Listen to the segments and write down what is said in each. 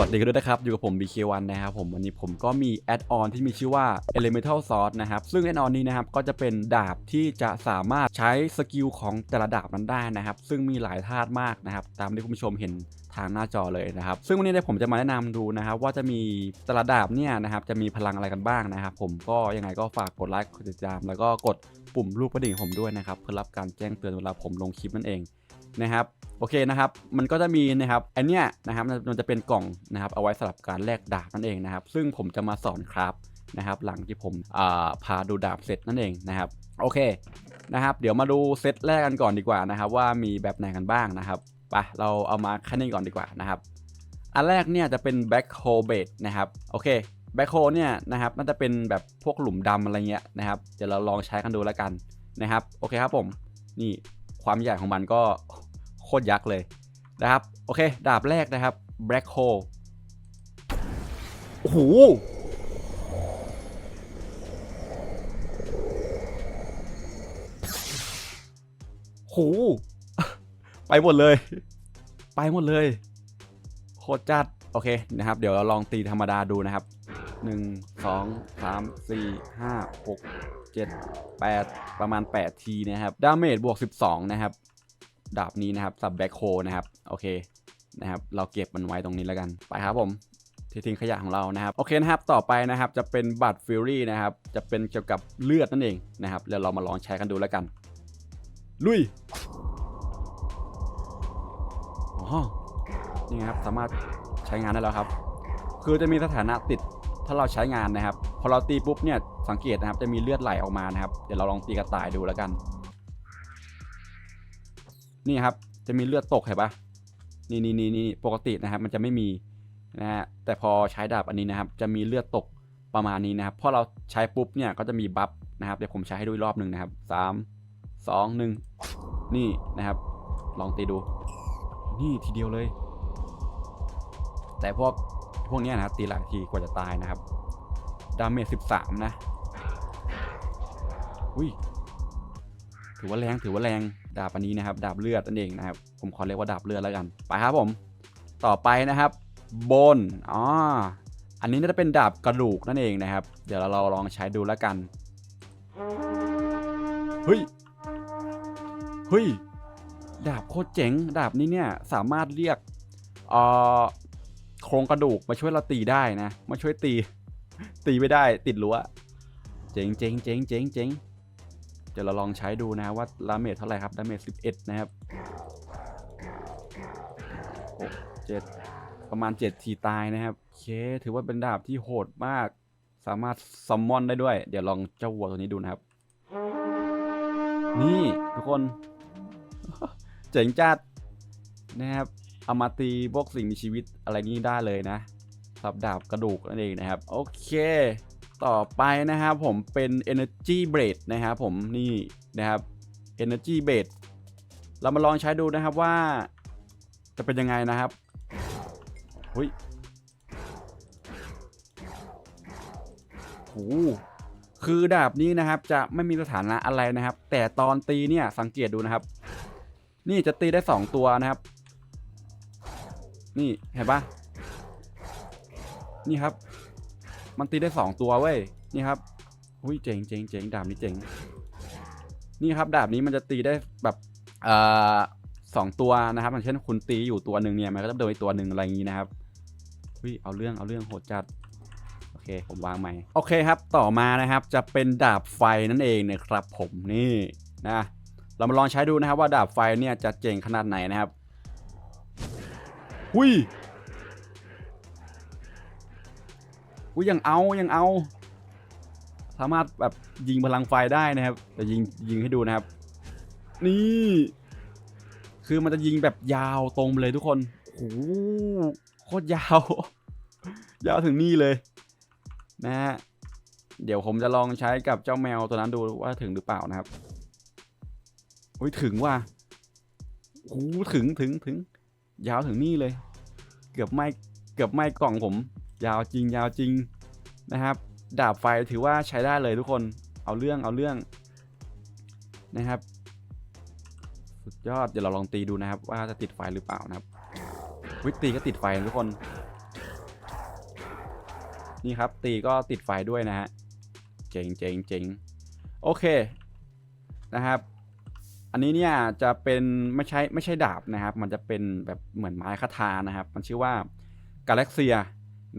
วัสดีกันด้วยนะครับ อยู่กับผม BK1 นะครับผมวันนี้ผมก็มีแอดออนที่มีชื่อว่า Elemental Sword นะครับ ซึ่งแอดออนนี้นะครับก็จะเป็นดาบที่จะสามารถใช้สกิลของแต่ละดาบนั้นได้นะครับ ซึ่งมีหลายธาตุมากนะครับ ตามที่คุณผู้ชมเห็นทางหน้าจอเลยนะครับ ซึ่งวันนี้เนี่ยผมจะมาแนะนำดูนะครับว่าจะมีแต่ละดาบเนี่ยนะครับจะมีพลังอะไรกันบ้างนะครับ ผมก็ยังไงก็ฝากกดไลค์กดติดตาม แล้วก็กดปุ่มรูปกระดิ่งผมด้วยนะครับเพื่อรับการแจ้งเตือนเวลาผมลงคลิปนั่นเอง นะครับโอเคนะครับ มันก็จะมีนะครับอันเนี้ยนะครับมันจะเป็นกล่องนะครับเอาไว้สำหรับการแลกดาบนั่นเองนะครับ ซึ่งผมจะมาสอนครับนะครับหลังที่ผมพาดูดาบเสร็จนั่นเองนะครับโอเคนะครับ เดี๋ยวมาดูเซตแรกกันก่อนดีกว่านะครับ ว่ามีแบบไหนกันบ้างนะครับไปเราเอามาแค่นี้ก่อนดีกว่านะครับ อันแรกเนี่ยจะเป็น back hole bait นะครับโอเค back hole เนี่ยนะครับน่าจะเป็นแบบพวกหลุมดำอะไรเงี้ยนะครับเดี๋ยวเราลองใช้กันดูแล้วกันนะครับโอเคครับผมนี่ความใหญ่ของมันก็ โคตรยักษ์เลยนะครับ โอเค ดาบแรกนะครับ black hole โอ้โหโหไปหมดเลย ไปหมดเลย โคตรจัด โอเคนะครับ เดี๋ยวเราลองตีธรรมดาดูนะครับ 1 2 3 4 5 6 7 8 ประมาณ 8 ทีนะครับ ดาเมจบวก 12 นะครับ ดาบนี้นะครับสับแบ็คโคนะครับโอเคนะครับเราเก็บมันไว้ตรงนี้แล้วกันไปครับผมที่ทิ้งขยะของเรานะครับโอเคนะครับต่อไปนะครับจะเป็นบัตรฟิลลี่นะครับจะเป็นเกี่ยวกับเลือดนั่นเองนะครับเดี๋ยวเรามาลองใช้กันดูแล้วกัน ลุยอ๋อนี่ครับสามารถใช้งานได้แล้วครับ คือจะมีสถานะติดถ้าเราใช้งานนะครับ พอเราตีปุ๊บเนี่ยสังเกตนะครับจะมีเลือดไหลออกมานะครับเดี๋ยวเราลองตีกระต่ายดูแล้วกัน นี่ครับจะมีเลือดตกเห็นปะนี่นี่นี่นี่ปกตินะครับ มันจะไม่มีนะฮะแต่พอใช้ดาบอันนี้นะครับ จะมีเลือดตกประมาณนี้นะครับพอเราใช้ปุ๊บเนี่ยก็จะมีบัฟนะครับเดี๋ยวผมใช้ให้ดูอีกรอบหนึ่งนะครับสามสองหนึ่งนี่นะครับ ลองตีดู นี่ทีเดียวเลย แต่พวกพวกนี้นะครับตีหลายทีกว่าจะตายนะครับดาเมจสิบสามนะ อุ้ยถือว่าแรงถือว่าแรง ดาบอันนี้นะครับ ดาบเลือดนั่นเองนะครับ ผมขอเรียกว่าดาบเลือดแล้วกัน ไปครับผม ต่อไปนะครับ บนอ๋ออันนี้น่าจะเป็นดาบกระดูกนั่นเองนะครับ เดี๋ยวเราลองใช้ดูแล้วกัน เฮ้ย เฮ้ย ดาบโคตรเจ๋ง ดาบนี้เนี่ยสามารถเรียกเอ่อโครงกระดูกมาช่วยเราตีได้นะ มาช่วยตี ตีไม่ได้ติดรั้ว เจ๋งเจ๋งเจ๋งเจ๋งเจ๋ง ดี๋ยวเราลองใช้ดูนะว่าดาเมจเท่าไหร่ครับดาเมจ11 นะครับ6 7ประมาณ7ทีตายนะครับโอเค ถือว่าเป็นดาบที่โหดมาก สามารถซัมมอนได้ด้วย เดี๋ยวลองเจ้าวัวตัวนี้ดูนะครับ นี่ทุกคน เจ๋งจัดนะครับเอามาตีพวกสิ่งมีชีวิตอะไรนี้ได้เลยนะสับดาบกระดูกนั่นเองนะครับ โอเค ต่อไปนะครับผมเป็น Energy Blade นะครับผมนี่นะครับ Energy Blade เรามาลองใช้ดูนะครับว่า จะเป็นยังไงนะครับหุยโอ้คือดาบนี้นะครับจะไม่มีสถานะอะไรนะครับ แต่ตอนตีเนี่ยสังเกตดูนะครับ นี่จะตีได้ 2 ตัวนะครับ นี่เห็นปะนี่ครับ มันตีได้สองตัวเว้ยนี่ครับอุ้ยเจ๋งเจ๋งเจ๋งดาบนี้เจ๋งนี่ครับดาบนี้มันจะตีได้แบบเอ่อสองตัวนะครับอย่างเช่นคุณตีอยู่ตัวหนึ่งเนี่ยมันก็จะโดนอีกตัวหนึ่งอะไรอย่างนี้นะครับอุ้ยเอาเรื่องเอาเรื่องโหดจัดโอเคผมวางใหม่โอเคครับต่อมานะครับจะเป็นดาบไฟนั่นเองนะครับ ผมนี่นะเรามาลองใช้ดูนะครับว่าดาบไฟเนี่ยจะเจ๋งขนาดไหนนะครับหุ้ย อุ้ยยังเอายังเอา สามารถแบบยิงพลังไฟได้นะครับแต่ยิงยิงให้ดูนะครับ นี่ คือมันจะยิงแบบยาวตรงไปเลยทุกคนโอ้โหโคตรยาว ยาวถึงนี่เลย นะฮะเดี๋ยวผมจะลองใช้กับเจ้าแมวตัวนั้นดูว่าถึงหรือเปล่านะครับอุ้ยถึงว่ะโอ้โหถึงถึงถึง ยาวถึงนี่เลย เกือบไม่เกือบไม่กล่องผม ยาวจริงยาวจริงนะครับ ดาบไฟถือว่าใช้ได้เลยทุกคนเอาเรื่องเอาเรื่องนะครับ สุดยอดเดี๋ยวเราลองตีดูนะครับ ว่าจะติดไฟหรือเปล่านะครับวิตีก็ติดไฟทุกคน นี่ครับตีก็ติดไฟด้วยนะฮะเจ๋งเจ๋งเจ๋งโอเคนะครับ อันนี้เนี่ยจะเป็นไม่ใช่ไม่ใช่ดาบนะครับ มันจะเป็นแบบเหมือนไม้คาทานะครับ มันชื่อว่ากาแล็กเซีย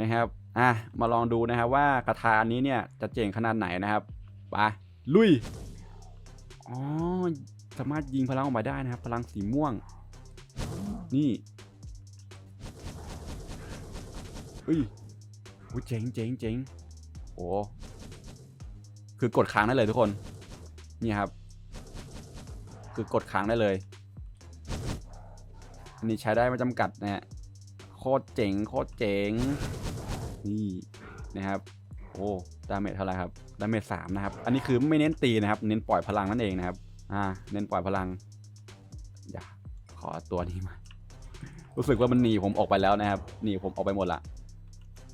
นะครับ อะ มาลองดูนะครับว่าคาถาอันนี้เนี่ยจะเจ๋งขนาดไหนนะครับ ไป ลุย อ๋อ สามารถยิงพลังออกมาได้นะครับ พลังสีม่วง นี่เฮ้ยโอ้ยเจ๋งเจ๋งเจ๋งโอ้คือกดค้างได้เลยทุกคน นี่ครับ คือกดค้างได้เลย อันนี้ใช้ได้ไม่จำกัดนะฮะ โคตรเจ๋งโคตรเจ๋งนี่นะครับโอ้ดาเมจเท่าไหร่ครับดาเมจสามนะครับ อันนี้คือไม่เน้นตีนะครับ เน้นปล่อยพลังนั่นเองนะครับ อ่า เน้นปล่อยพลัง อย่าขอตัวนี้มา รู้สึกว่ามันหนีผมออกไปแล้วนะครับ หนีผมออกไปหมดละ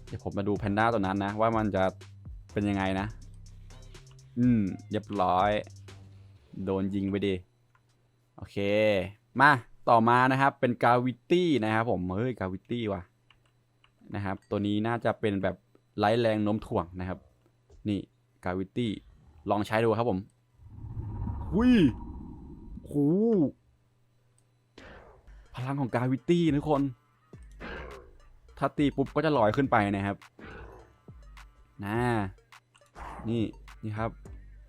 เดี๋ยวผมมาดูแพนด้าตัวนั้นนะ ว่ามันจะเป็นยังไงนะ อืมเรียบร้อย โดนยิงไปดิโอเค มา ต่อมานะครับเป็นกาวิตี้นะครับผมเฮ้ยกาวิตี้ว่ะนะครับ ตัวนี้น่าจะเป็นแบบไร้แรงโน้มถ่วงนะครับ นี่กาวิตี้ลองใช้ดูครับผมหุยโหพลังของกาวิตี้ทุกคน ถ้าตีปุ๊บก็จะลอยขึ้นไปนะครับนะนี่นี่ครับ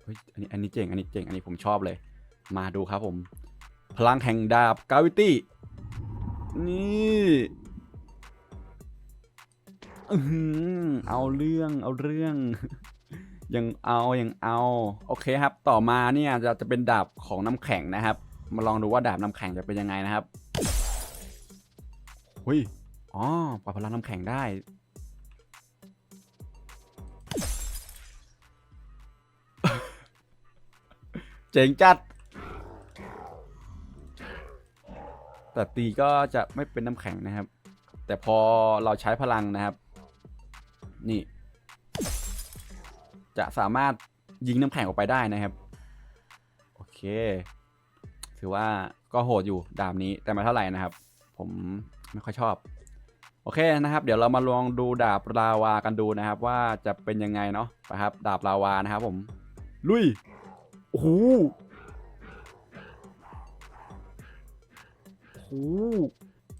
เฮ้ยอันนี้อันนี้เจ๋งอันนี้เจ๋งอันนี้ผมชอบเลย มาดูครับผม พลังแห่งดาบกาวิตี้ นี่เอาเรื่องเอาเรื่องยังเอายังเอา โอเคครับ ต่อมาเนี่ยจะจะเป็นดาบของน้ำแข็งนะครับ มาลองดูว่าดาบน้ำแข็งจะเป็นยังไงนะครับหุยอ๋อปล่อยพลังน้ำแข็งได้ เจ๋งจัด แต่ตีก็จะไม่เป็นน้ำแข็งนะครับ แต่พอเราใช้พลังนะครับ นี่ จะสามารถยิงน้ำแข็งออกไปได้นะครับ โอเค ถือว่าก็โหดอยู่ดาบนี้แต่มาเท่าไหร่นะครับ ผมไม่ค่อยชอบ โอเคนะครับ เดี๋ยวเรามาลองดูดาบลาวากันดูนะครับ ว่าจะเป็นยังไงเนาะนะครับ ดาบลาวานะครับ ผม ลุยโอ้โห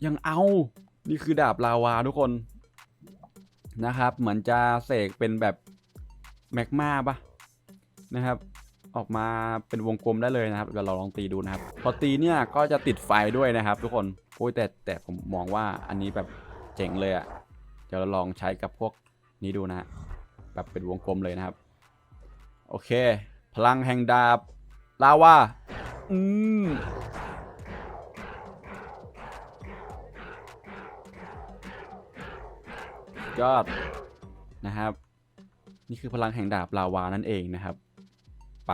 ยังเอา นี่คือดาบลาวาทุกคนนะครับ เหมือนจะเสกเป็นแบบแมกมาปะนะครับ ออกมาเป็นวงกลมได้เลยนะครับเดี๋ยวเราลองตีดูนะครับ พอตีเนี่ยก็จะติดไฟด้วยนะครับ ทุกคนโอ้ยแต่แต่ผมมองว่าอันนี้แบบเจ๋งเลยอะ่ะเดี๋ยวเราลองใช้กับพวกนี้ดูนะฮะแบบเป็นวงกลมเลยนะครับ โอเค พลังแห่งดาบลาวาอืม ยอดนะครับ นี่คือพลังแห่งดาบลาวานั่นเองนะครับไป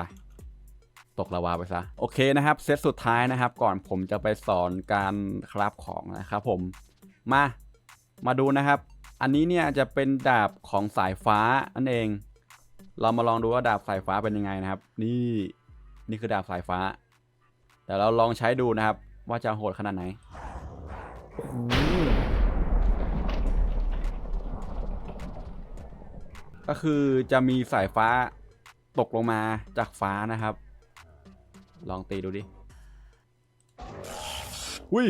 ตกลาวาไปซะโอเคนะครับเซตสุดท้ายนะครับ ก่อนผมจะไปสอนการคราฟของนะครับผมมามาดูนะครับ อันนี้เนี่ยจะเป็นดาบของสายฟ้านั่นเอง เรามาลองดูว่าดาบสายฟ้าเป็นยังไงนะครับ นี่นี่คือดาบสายฟ้าเดี๋ยวเราลองใช้ดูนะครับ ว่าจะโหดขนาดไหนโอ้โห ก็คือจะมีสายฟ้าตกลงมาจากฟ้านะครับ ลองตีดูดิอุ้ย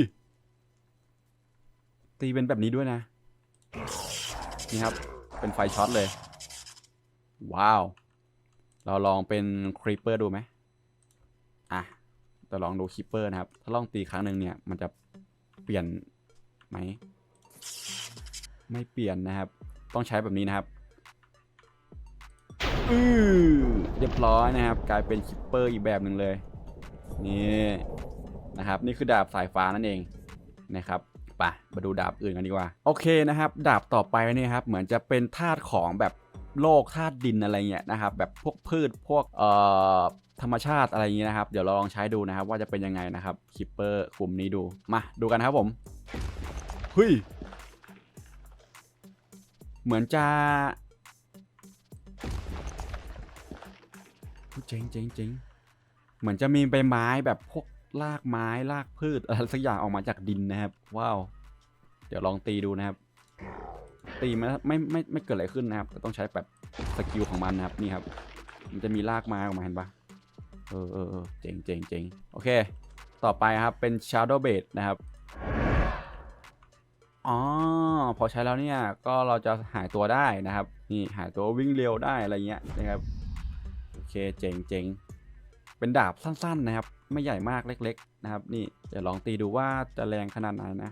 ตีเป็นแบบนี้ด้วยนะ นี่ครับ เป็นไฟช็อตเลย ว้าว เราลองเป็นครีปเปอร์ดูไหมอะแต่ลองดูครีปเปอร์นะครับ ถ้าลองตีครั้งหนึ่งเนี่ย มันจะเปลี่ยนไหม ไม่เปลี่ยนนะครับ ต้องใช้แบบนี้นะครับ อือเรียบร้อยนะครับ กลายเป็นคิปเปอร์อีกแบบหนึ่งเลย นี่นะครับ นี่คือดาบสายฟ้านั่นเองนะครับไปมาดูดาบอื่นกันดีกว่า โอเคนะครับ ดาบต่อไปนี่ครับ เหมือนจะเป็นธาตุของแบบโลกธาตุดินอะไรเงี้ยนะครับ แบบพวกพืชพวกเอ่อธรรมชาติอะไรอย่างงี้นะครับ เดี๋ยวเราลองใช้ดูนะครับ ว่าจะเป็นยังไงนะครับคิปเปอร์กลุ่มนี้ดู มาดูกันครับผมเฮ้ยเหมือนจะ จ๋งเจ๋งเจ๋งเหมือนจะมีใบไม้แบบพวกรากไม้รากพืชอะไรสักอย่างออกมาจากดินนะครับ ว้าว เดี๋ยวลองตีดูนะครับ ตีมันไม่ไม่ไม่เกิดอะไรขึ้นนะครับแต่ต้องใช้แบบสกิลของมันนะครับนี่ครับ มันจะมีลากไม้ออกมาเห็นปะเออเออเออเจ๋งเจ๋งเจ๋งโอเค ต่อไปครับเป็น Shadow b a s e นะครับอ๋อพอใช้แล้วเนี่ยก็เราจะหายตัวได้นะครับ นี่หายตัววิ่งเร็วได้อะไรเงี้ยนะครับ เคเจ๋งเจ๋งเป็นดาบสั้นๆนะครับ ไม่ใหญ่มากเล็ก ๆ นะครับ นี่เดี๋ยวลองตีดูว่าจะแรงขนาดไหนนะ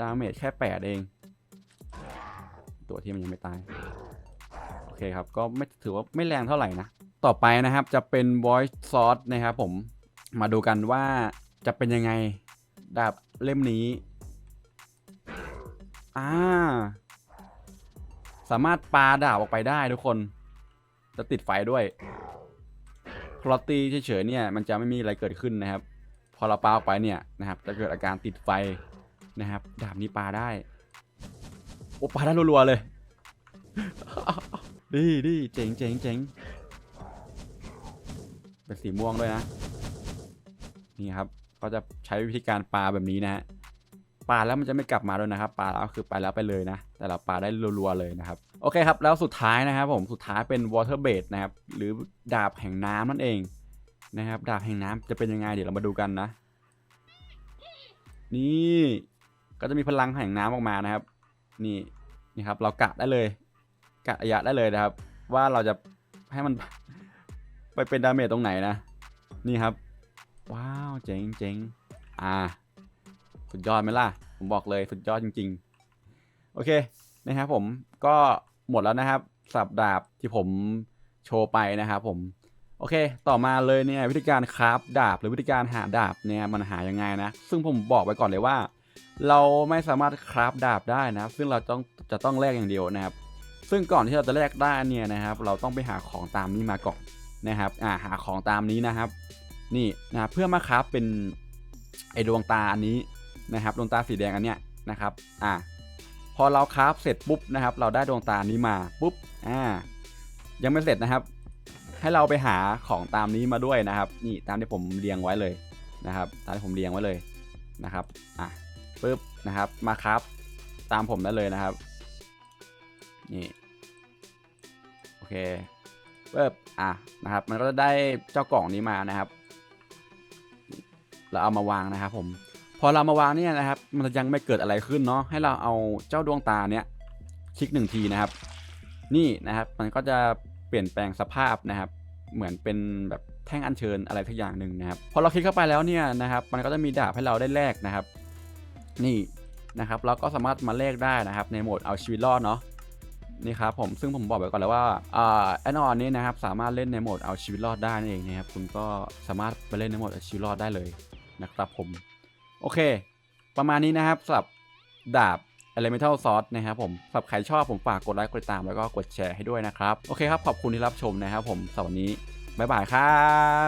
ดาเมจแค่แปดเอง ตัวที่มันยังไม่ตาย โอเคครับ ก็ไม่ถือว่าไม่แรงเท่าไหร่นะ ต่อไปนะครับจะเป็น voice sword นะครับผม มาดูกันว่าจะเป็นยังไง ดาบเล่มนี้ อ่า สามารถปาดาบออกไปได้ทุกคน จะติดไฟด้วยพอเราตีเฉยๆเนี่ยมันจะไม่มีอะไรเกิดขึ้นนะครับ พอเราปาออกไปเนี่ยนะครับจะเกิดอาการติดไฟนะครับ ดาบนี้ปาได้โอ้ปาได้รัวๆเลยดีดีเจ๋งเจ๋งเจ๋งเป็นสีม่วงด้วยนะ นี่ครับก็จะใช้วิธีการปาแบบนี้นะฮะปาแล้วมันจะไม่กลับมาด้วยนะครับปาแล้วคือไปแล้วไปเลยนะ แต่เราปาได้รัวๆเลยนะครับ โอเคครับแล้วสุดท้ายนะครับผมสุดท้ายเป็น water b a s e นะครับหรือดาบแห่งน้ำนั่นเองนะครับดาบแห่งน้ำจะเป็นยังไงเดี๋ยวเรามาดูกันนะ นี่ก็จะมีพลังแห่งน้ำออกมานะครับ นี่นี่ครับเรากะได้เลยกะระยะได้เลยนะครับ ว่าเราจะให้มันไปเป็นดาเมจตรงไหนนะ นี่ครับ ว้าวเจ๋งเจ๋งอ่าสุดยอดไหมล่ะ ผมบอกเลยสุดยอดจริง ๆ โอเคนะครับผมก็ หมดแล้วนะครับ สับดาบที่ผมโชว์ไปนะครับผม โอเค ต่อมาเลยเนี่ยวิธีการคราฟดาบหรือวิธีการหาดาบเนี่ยมันหายังไงนะ ซึ่งผมบอกไว้ก่อนเลยว่า เราไม่สามารถคราฟดาบได้นะ ซึ่งเราต้องจะต้องแลกอย่างเดียวนะครับ ซึ่งก่อนที่เราจะแลกได้เนี่ยนะครับ เราต้องไปหาของตามนี้มาก่อนนะครับ อ่าหาของตามนี้นะครับ นี่นะเพื่อมาคราฟเป็นไอดวงตาอันนี้นะครับดวงตาสีแดงอันเนี้ยนะครับ อ่า พอเราคราฟเสร็จปุ๊บนะครับ เราได้ดวงตานี้มาปุ๊บอ่ายังไม่เสร็จนะครับ ให้เราไปหาของตามนี้มาด้วยนะครับ นี่ตามที่ผมเรียงไว้เลยนะครับ ตามที่ผมเรียงไว้เลยนะครับอะปุ๊บนะครับมาครับ ตามผมได้เลยนะครับ นี่โอเคปุ๊บอะนะครับ มันก็จะได้เจ้ากล่องนี้มานะครับ เราเอามาวางนะครับผม อเรามาวางเนี่ยนะครับ มันยังไม่เกิดอะไรขึ้นเนาะให้เราเอาเจ้าดวงตาเนี่ยคลิกหนึ่งทีนะครับ นี่นะครับมันก็จะเปลี่ยนแปลงสภาพนะครับ เหมือนเป็นแบบแท่งอัญเชิญอะไรทักอย่างหนึ่งนะครับพอเราคลิกเข้าไปแล้วเนี่ยนะครับ มันก็จะมีดาบให้เราได้แลกนะครับ นี่นะครับ เราก็สามารถมาแลกได้นะครับ ในโหมดเอาชีวิตรอดเนาะนี่ครับผมซึ่งผมบอกไว้ก่อนเลยว่าอ่าแอนออนนี้นะครับสามารถเล่นในโหมดเอาชีวิตรอดได้นั่นเองนะครับคุณก็สามารถไปเล่นในโหมดเอาชีวิตรอดได้เลยนะครับผม โอเค ประมาณนี้นะครับสำหรับดาบ Elemental Sword นะครับผมสำหรับใครชอบผมฝากกดไลค์กดติดตามแล้วก็กดแชร์ให้ด้วยนะครับ โอเคครับ ขอบคุณที่รับชมนะครับผมสำหรับวันนี้บ๊ายบายครับ